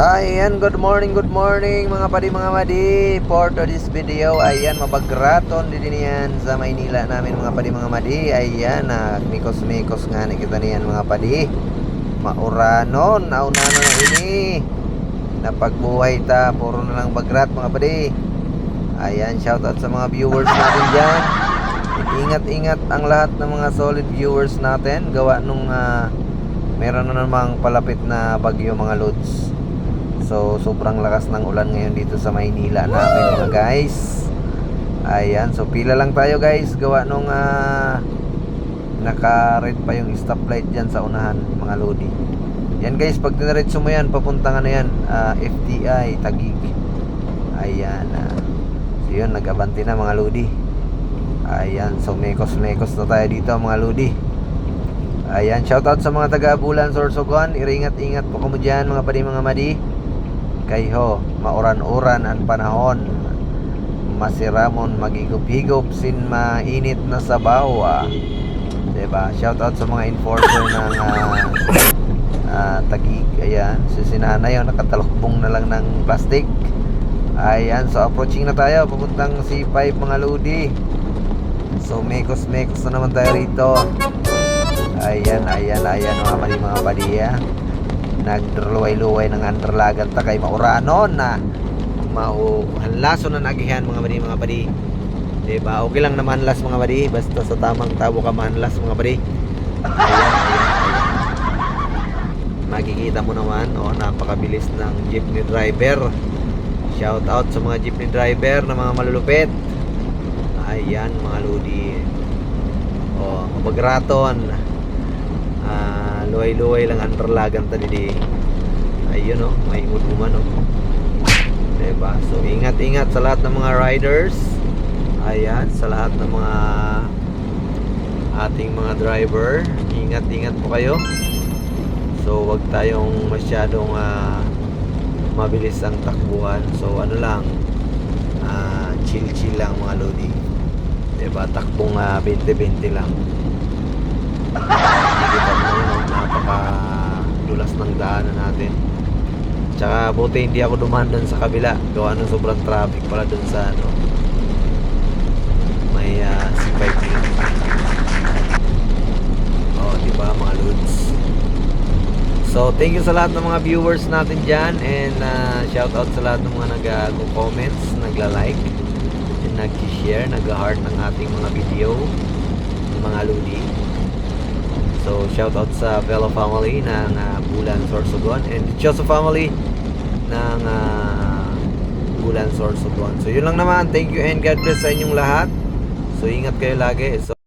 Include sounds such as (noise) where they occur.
Ayan, good morning, good morning mga padi mga madi. For today's video, ayan, mabagraton din yan sa Maynila namin mga padi mga madi. Ayan, nagmikos-mikos nga na kita niyan mga padi. Mauranon, nauna na ini. Napagbuhay ta, puro na lang bagrat mga padi. Ayan, shoutout sa mga viewers natin dyan. Ingat-ingat ang lahat ng mga solid viewers natin. Gawa nung ah, meron na namang palapit na bagyo mga lods So, sobrang lakas ng ulan ngayon dito sa Maynila namin mga guys. Ayan, so pila lang tayo guys. Gawa nung ah, naka-red pa yung stoplight dyan sa unahan mga lodi. Yan guys, pag diniretso mo yan, papunta nga na yan, ah, FTI, Tagig. Ayan. ah. so yun, nag-abanti na mga lodi. Ayan, so mekos-mekos na tayo dito mga lodi. Ayan, shoutout sa mga taga-Bulan, Sorsogon. Iringat-ingat po kamo dyan mga padi mga madi kay ho mauran-uran ang panahon. Masiramon magigop-higop sin mainit na sabaw ah. 'di ba shout out sa mga enforcer ng ah, ah, tagig ayan si sinanay yung nakatalokbong na lang ng plastic. Ayan so approaching na tayo papuntang C5 mga lodi so mekos mekos na naman tayo rito. Ayan ayan ayan mga mali mga padiya nagdruway-luway ng andralagan ta kay mauranon na mau hanlaso na nagihan mga badi mga badi. Diba? Okay lang na manlas mga badi. Basta sa tamang tabo ka manlas mga badi. Ayan, ayan, makikita mo naman oh, napakabilis ng jeepney driver. Shout out sa mga jeepney driver na mga malulupit. Ayan mga lodi. Oh mabagraton. Ah luway-luway lang ang ralagan ta di. Ayun oh may umuman oh. Diba? So ingat-ingat sa lahat ng mga riders. Ayan sa lahat ng mga ating mga driver. Ingat-ingat po kayo. So wag tayong masyadong ah, mabilis ang takbuhan. So ano lang ah, chill-chill lang mga lodi. Diba? Takbong ah, 20-20 lang (laughs) yun, oh, napaka dulas ng daanan natin. Tsaka buti hindi ako dumaan doon sa kabila. Gawa ng sobrang traffic pala doon sa ano. May uh, C5 Oh, di mga lods? So, thank you sa lahat ng mga viewers natin dyan and uh, shout out sa lahat ng mga nag-comments, nagla-like, nag-share, nag-heart ng ating mga video, mga lodi. So, shout out sa fellow family ng uh, Bulan Sorsogon and Dichoso family ng uh, Bulan Sorsogon. So, yun lang naman. Thank you and God bless sa inyong lahat. So, ingat kayo lagi. So,